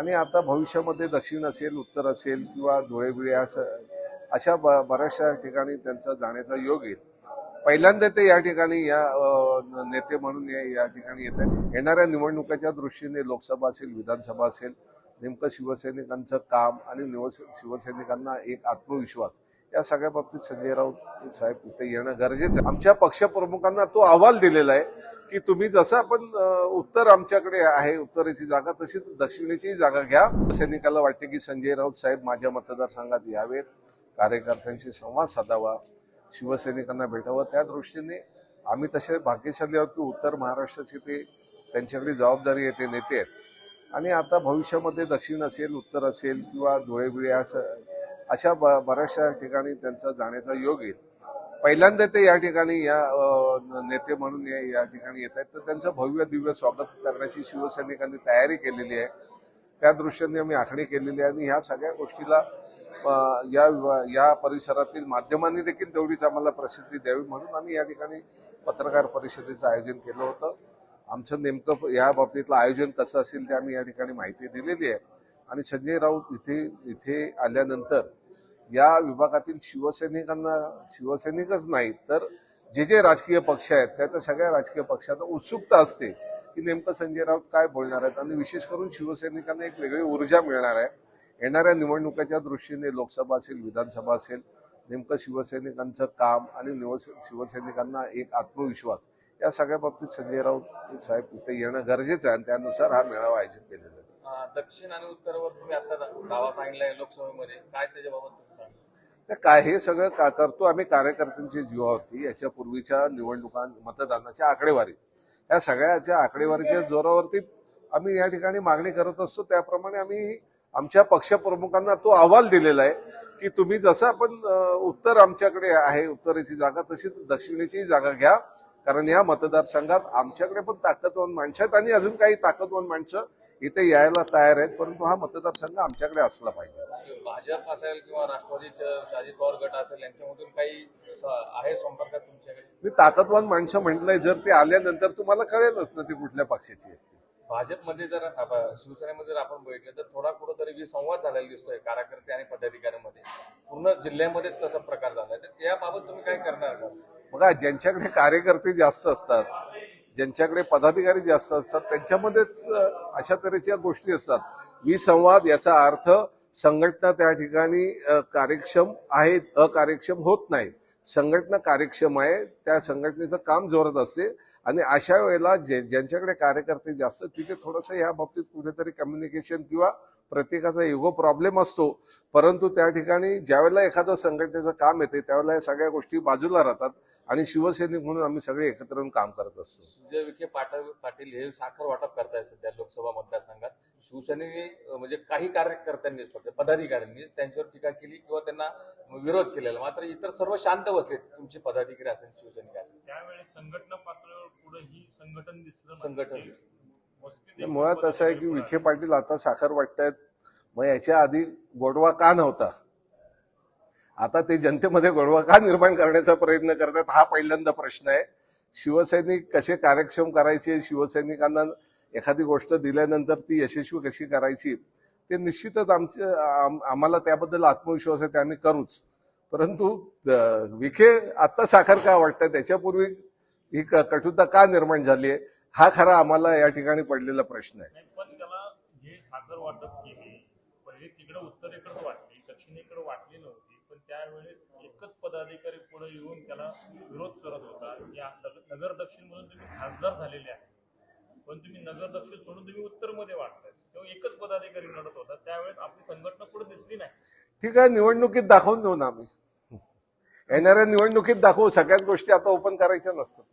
आणि आता भविष्यामध्ये दक्षिण असेल उत्तर असेल किंवा धुळेबिळे असं अशा ब- बऱ्याचशा ठिकाणी त्यांचा जाण्याचा योग येईल. पहिल्यांदा ते या ठिकाणी या नेते म्हणून या या ठिकाणी येत आहेत. येणाऱ्या निवडणुकाच्या दृष्टीने लोकसभा असेल विधानसभा असेल नेमकं शिवसैनिकांचं काम आणि निव शिवसैनिकांना एक आत्मविश्वास या सगळ्या बाबतीत संजय राऊत साहेब इथे येणं गरजेचं आहे. आमच्या पक्षप्रमुखांना तो अहवाल दिलेला आहे की तुम्ही जसं आपण उत्तर आमच्याकडे आहे उत्तरेची जागा तशीच दक्षिणेची जागा घ्या. सैनिकाला वाटते की संजय राऊत साहेब माझ्या मतदारसंघात यावेत कार्यकर्त्यांशी संवाद साधावा शिवसैनिकांना भेटावं. त्या दृष्टीने आम्ही तसे भाग्यशाली आहोत की उत्तर महाराष्ट्राची ते त्यांच्याकडे जबाबदारी आहे ते नेते आहेत. आणि आता भविष्यामध्ये दक्षिण असेल उत्तर असेल किंवा धुळे बिळे असं अशा ब- बऱ्याचशा ठिकाणी त्यांचा जाण्याचा योग येईल. पहिल्यांदा ते या ठिकाणी या नेते म्हणून या या ठिकाणी येत आहेत. तर त्यांचं भव्य दिव्य स्वागत करण्याची शिवसैनिकांनी तयारी केलेली आहे. त्या दृष्टीने आम्ही आखणी केलेली आहे आणि ह्या सगळ्या गोष्टीला या विभा- या परिसरातील माध्यमांनी देखील तेवढीच आम्हाला प्रसिद्धी द्यावी म्हणून आम्ही या ठिकाणी पत्रकार परिषदेचं आयोजन केलं होतं. आमचं नेमकं या बाबतीतलं आयोजन कसं असेल ते आम्ही या ठिकाणी माहिती दिलेली आहे. आणि संजय राऊत इथे इथे आल्यानंतर या विभागातील शिवसैनिकांना शिवसैनिकच नाही तर जे जे राजकीय पक्ष आहेत त्या तर सगळ्या राजकीय पक्षात उत्सुकता असते की नेमकं संजय राऊत काय बोलणार आहेत. आणि विशेष करून शिवसैनिकांना एक वेगळी ऊर्जा मिळणार आहे. येणाऱ्या निवडणुकाच्या दृष्टीने लोकसभा असेल विधानसभा असेल नेमकं शिवसैनिकांचं काम आणि निव शिवसैनिकांना एक आत्मविश्वास या सगळ्या बाबतीत संजय राऊत साहेब इथे येणं गरजेचं आहे. आणि त्यानुसार हा मेळावा आयोजित केलेला आहे. दक्षिण आणि उत्तरवर तुम्ही आता दावा सांगितलाय लोकसभेमध्ये. काय त्याच्याबाबत काय हे सगळं का करतो? आम्ही कार्यकर्त्यांची जीवावरती याच्या पूर्वीच्या निवडणुकां मतदानाच्या आकडेवारी. या सगळ्याच्या आकडेवारीच्या जोरावरती आम्ही या ठिकाणी मागणी करत असतो. त्याप्रमाणे आम्ही आमच्या पक्षप्रमुखांना तो अहवाल दिलेला आहे की तुम्ही जसं आपण उत्तर आमच्याकडे आहे उत्तरेची जागा तशीच दक्षिणेची जागा घ्या. कारण या मतदारसंघात आमच्याकडे पण ताकदवान माणसं आहेत आणि अजून काही ताकदवान माणसं इथे यायला तयार आहेत परंतु हा मतदारसंघ आमच्याकडे असला पाहिजे. भाजप असेल किंवा राष्ट्रवादीचं शहाजी पवार गट असेल यांच्यामधून काही आहे संपर्कात तुमच्याकडे? मी ताकदवान माणसं म्हटलंय जर ते आल्यानंतर तुम्हाला कळेलच ना ती कुठल्या पक्षाची आहे भाजपमध्ये जर शिवसेनेमध्ये जर आपण बघितलं तर थोडा कुठंतरी विसंवाद झालेला दिसतोय कार्यकर्ते आणि पदाधिकाऱ्यांमध्ये. पूर्ण जिल्ह्यामध्ये तसा प्रकार झालाय. तर त्याबाबत तुम्ही काय करणार? का बघा ज्यांच्याकडे कार्यकर्ते जास्त असतात ज्यांच्याकडे पदाधिकारी जास्त असतात त्यांच्यामध्येच अशा तऱ्हेच्या गोष्टी असतात. विसंवाद याचा अर्थ संघटना त्या ठिकाणी अ, कार्यक्षम आहेत अकार्यक्षम होत नाही. संघटना कार्यक्षम आहे त्या संघटनेचं काम जोरात असते आणि अशा वेळेला जे ज्यांच्याकडे कार्यकर्ते जास्त तिथे थोडंसं या बाबतीत कुठेतरी कम्युनिकेशन किंवा प्रत्येकाचा इगो प्रॉब्लेम असतो. परंतु त्या ठिकाणी ज्यावेळेला एखादं संघटनेचं काम येते त्यावेळेला या सगळ्या गोष्टी बाजूला राहतात आणि शिवसैनिक म्हणून आम्ही सगळे एकत्र येऊन काम करत असतो. सुजय विखे पाटील पाटील हे साखर वाटप करतायत सध्या लोकसभा मतदारसंघात. शिवसेनेने म्हणजे काही कार्यकर्त्यांनीच फक्त पदाधिकाऱ्यांनीच त्यांच्यावर टीका केली किंवा त्यांना विरोध केलेला. मात्र इतर सर्व शांत बसलेत तुमचे पदाधिकारी असेल शिवसैनिक असेल. त्यावेळेस संघटना पातळीवर पुढे ही संघटन दिसलं नाही. संघटन दिसलं. म्हणजे मुळात असं आहे की विखे पाटील आता साखर वाटतायत. मग याच्या आधी गोडवा का नव्हता? आता ते जनतेमध्ये गोडवा का निर्माण करण्याचा प्रयत्न करतात हा पहिल्यांदा प्रश्न आहे. शिवसैनिक कसे कार्यक्षम करायचे? शिवसैनिकांना एखादी गोष्ट दिल्यानंतर ती यशस्वी कशी करायची? ते निश्चितच आमच्या आम्हाला त्याबद्दल आत्मविश्वास आहे ते आम्ही करूच. परंतु विखे आता साखर का वाटतं त्याच्यापूर्वी ही कटुता का निर्माण झाली आहे? हा खरा आम्हाला या ठिकाणी पडलेला प्रश्न आहे. पण त्याला जे साखर वाटप केले पहिले तिकडे उत्तरेकडे वाटली दक्षिणेकडे वाटली नव्हती पण त्यावेळेस एकच पदाधिकारी पुढे येऊन त्याला विरोध करत होता. या नग- नगर दक्षिण मधून तुम्ही खासदार झालेले आहे पण तुम्ही नगर दक्षिण सोडून तुम्ही उत्तरमध्ये वाटताय तेव्हा एकच पदाधिकारी लढत होता. त्यावेळेस आपली संघटना पुढे दिसली नाही. ठीक आहे निवडणुकीत दाखवून देऊ ना आम्ही. येणाऱ्या निवडणुकीत दाखवू सगळ्याच गोष्टी आता ओपन करायच्या नसतात.